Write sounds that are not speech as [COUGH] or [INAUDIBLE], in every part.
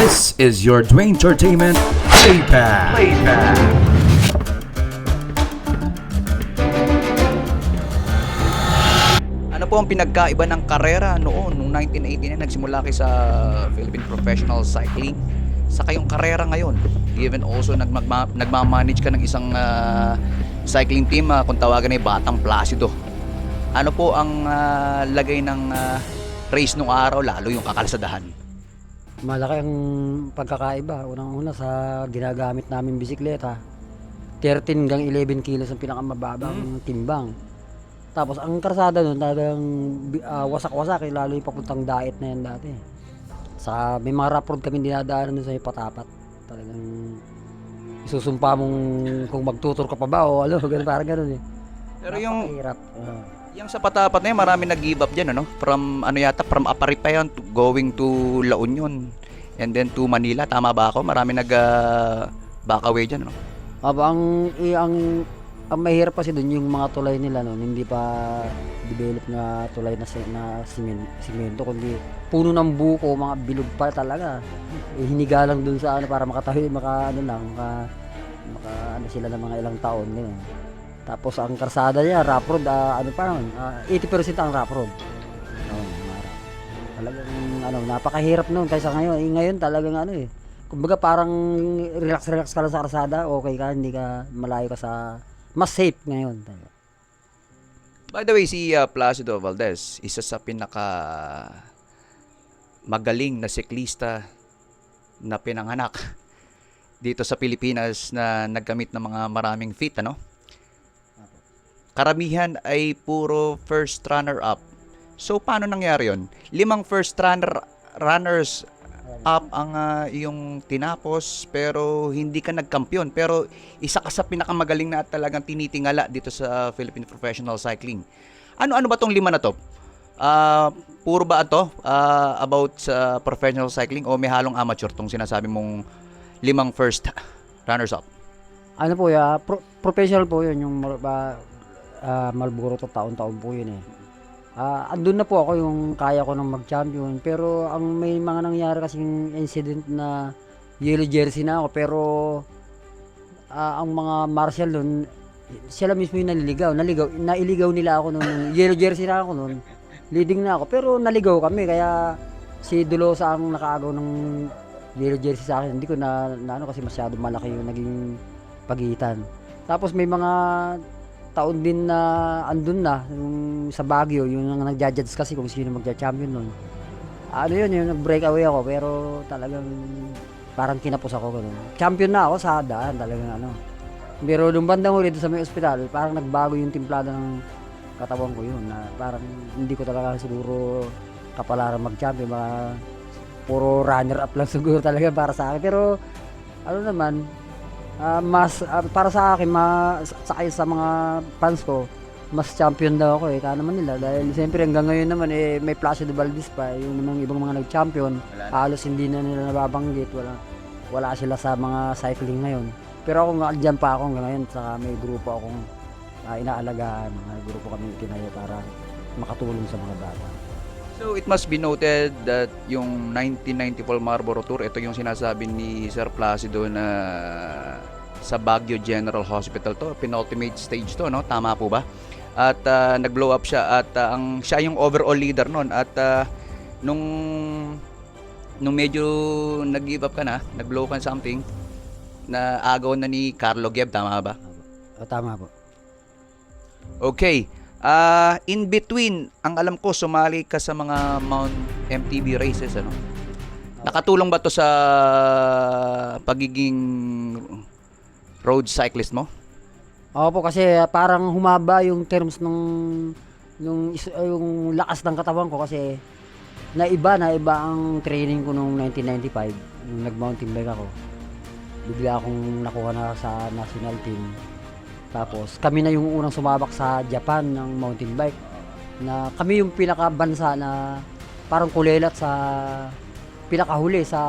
This is your Dwayne Entertainment Playpad. Ano po ang pinagkaiba ng karera noon, noong 1989 nagsimula kayo sa Philippine Professional Cycling sa kayong karera ngayon? Given also nagmagma- nagmamanage ka ng isang ah, cycling team ah, kung tawagan ay Batang Placido. Ano po ang ah, lagay ng ah, race nung araw lalo yung kakalsadahan? Malaki ang pagkakaiba. Unang-una sa ginagamit namin bisikleta. 13 hanggang 11 kilos ang pinakamababang timbang. Tapos ang karsada nun talagang ah, wasak-wasak eh, lalo yung papuntang diet na yan dati. Sa may mga rough road kami dinadaanan dun sa may patapat. Talagang isusumpa mong kung magtutur ka pa ba o ano, [LAUGHS] ganun, parang ganun eh. Pero yung. Ah. yung sa patapat na yun, marami nag-give up dyan, ano? From, ano yata, from Aparipay yun to going to La Union and then to Manila. Tama ba ako? Marami nag uh, back away dyan, ano? Aba, ang, i- ang, ang mahirap kasi doon yung mga tulay nila noon, hindi pa develop na tulay na, na simen, simento, kundi puno ng buko, mga bilog pa talaga. Eh, hiniga lang doon sa ano para makatawi, maka ano lang, maka, maka ano sila ng mga ilang taon, ganyan. Tapos ang karsada niya, rough road, ah, ano pa naman, ah, 80% ang rough road. Mga rough. Talagang ano, napakahirap noon kaysa ngayon. Eh, ngayon talagang ano eh. Kumbaga parang relax-relax ka lang sa karsada, okay ka, hindi ka malayo ka sa mas safe ngayon. By the way, si uh, Placido Valdez, isa sa pinaka magaling na siklista na pinanganak [LAUGHS] dito sa Pilipinas na nagkamit ng mga maraming feat, ano? Karamihan ay puro first runner-up. So, paano nangyari yon? Limang first runner runners up ang iyong tinapos pero hindi ka nagkampiyon pero isa ka sa pinakamagaling na talagang tinitingala dito sa Philippine Professional Cycling. Ano-ano ba tong lima na to? Ah, puro ba ito ah, about sa professional cycling o may halong amateur tong sinasabi mong limang first runners up? Ano po, ya, pro- professional po yun, yung Mar- ba, ah, Marlboro to taon-taon po yun eh. Ah, andun na po ako yung kaya ko nang mag-champion. Pero ang may mga nangyari kasing incident na yellow jersey na ako. Pero ah, ang mga marshal doon, sila mismo yung naliligaw. Naligaw, nailigaw nila ako nung yellow jersey na ako noon. Leading na ako. Pero naligaw kami. Kaya si Dulosa ang nakaagaw ng yellow jersey sa akin. Hindi ko na, na ano kasi masyado malaki yung naging pagitan. Tapos may mga taon din na andun na yung sa Baguio, yung nagja-judge kasi kung sino magja-champion nun. Ano yun, yung nag-breakaway ako pero talagang parang kinapos ako ganun. Champion na ako sa daan talagang ano. Pero nung bandang huli sa may ospital, parang nagbago yung timplada ng katawan ko yun na parang hindi ko talaga siguro kapalaran mag-champion. Mga puro runner-up lang [LAUGHS] siguro talaga para sa akin. Pero ano naman, Ah, mas ah, para sa akin ma, sa, sa sa mga fans ko mas champion daw ako eh. Kaya naman nila dahil siyempre hanggang ngayon naman eh may Placido Valdez pa yung mga ibang mga nag-champion. Halos hindi na nila nababanggit wala wala sila sa mga cycling ngayon. Pero ako nga pa ako hanggang ngayon saka may grupo akong ah, inaalagaan. May grupo kami tinayo para makatulong sa mga bata So it must be noted that yung 1994 Marlboro Tour, ito yung sinasabi ni Sir Placido na sa Baguio General Hospital to, penultimate stage to, no? Tama po ba? At ah, nag-blow up siya at ah, ang siya yung overall leader noon at ah, nung nung medyo nag-give up ka na, nag-blow ka something na agaw na ni Carlo Geb, tama ba? o, tama po Okay. Ah, in between, ang alam ko sumali ka sa mga Mount MTB races ano. Nakatulong ba to sa pagiging road cyclist mo? Opo kasi ah, parang humaba yung terms nung yung ah, yung lakas ng katawan ko kasi naiba na iba ang training ko nung 1995 nung nag-mountain bike ako. Bigla akong nakuha na sa national team. Tapos kami na yung unang sumabak sa Japan ng mountain bike na kami yung pinakabansa na parang kulelat sa pinakahuli sa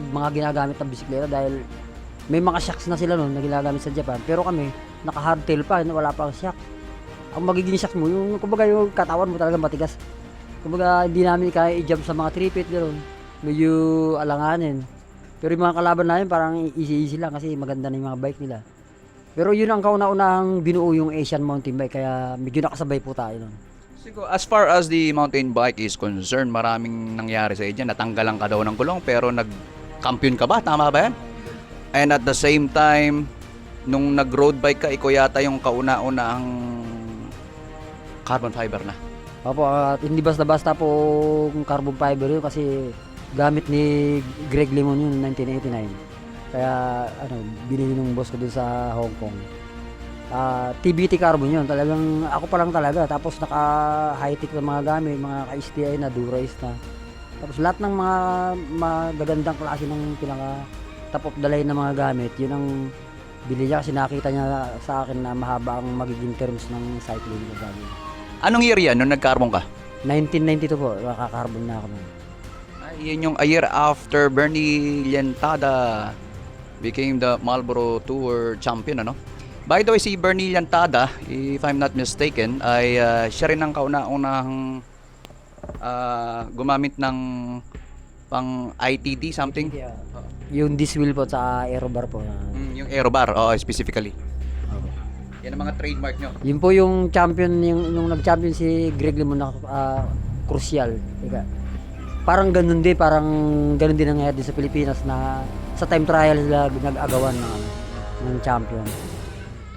mga ginagamit ng bisikleta dahil may mga shocks na sila noon na ginagamit sa Japan. Pero kami naka hardtail pa wala pang shock. Ang magiging shock mo yung kumbaga yung katawan mo talaga matigas. Kumbaga hindi namin kaya i-jump sa mga tripit gano'n medyo alanganin. Pero yung mga kalaban namin parang easy-easy lang kasi maganda na yung mga bike nila. Pero yun ang kauna-unahang binuo yung Asian mountain bike kaya medyo nakasabay po tayo nun. Siguro, as far as the mountain bike is concerned, maraming nangyari sa dyan. Natanggalan ka daw ng gulong pero nag-champion ka ba? Tama ba yan? And at the same time, nung nag-road bike ka, ikaw yata yung kauna-unahang carbon fiber na. Opo, at hindi basta-basta po carbon fiber yun kasi gamit ni Greg Lemon yun 1989. Kaya ano, binili ng boss ko dun sa Hong Kong. Ah, TBT carbon yun. Talagang ako pa lang talaga. Tapos naka high-tech na mga gamit, mga ka-STI na, Dura-Ace na. Tapos lahat ng mga magagandang klase ng pinaka top of the line na mga gamit, yun ang bili niya kasi nakita niya sa akin na mahaba ang magiging terms ng cycling ko sabi. Anong year yan nung nag-carbon ka? 1992 po, nakakarbon na ako nun. Ay, yun yung a year after Bernie Llantada became the Marlboro Tour champion, ano? By the way, si Bernie Llantada, if I'm not mistaken, ay ah, siya rin ang kauna-unahang ah, gumamit ng pang ITD something. Yung disc wheel po sa aerobar po. Mm, yung aerobar, oh, specifically. Yan ang mga trademark nyo. Yun po yung champion, yung, yung nag-champion si Greg Lemon na ah, crucial. Ika. Parang ganun din, parang ganun din nangyayari sa Pilipinas na sa time trial sila nag-agawan ng, ng champion.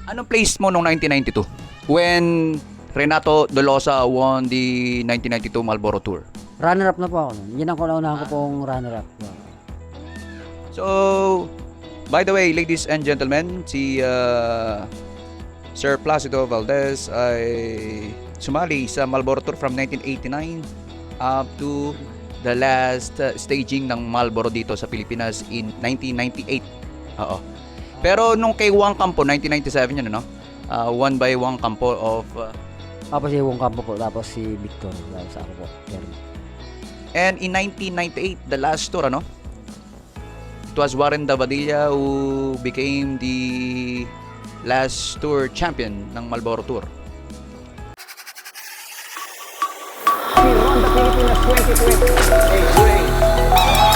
Anong place mo noong 1992? When Renato Dolosa won the 1992 Marlboro Tour. Runner-up na po ako nun. Yun ang kaunahan ko pong runner-up. So, by the way, ladies and gentlemen, si uh, Sir Placido Valdez ay sumali sa Marlboro Tour from 1989 up to the last uh, staging ng Marlboro dito sa Pilipinas in 1998. Oo. Pero nung kay Juan Campo, 1997 yun, ano? Uh, won by Juan Campo of... uh, Tapos si Wong Campo po, tapos si Victor. Tapos ako po. And in 1998, the last tour, ano? It was Warren Davadilla who became the last tour champion ng Marlboro Tour. minus 20, 20. Hey, 20.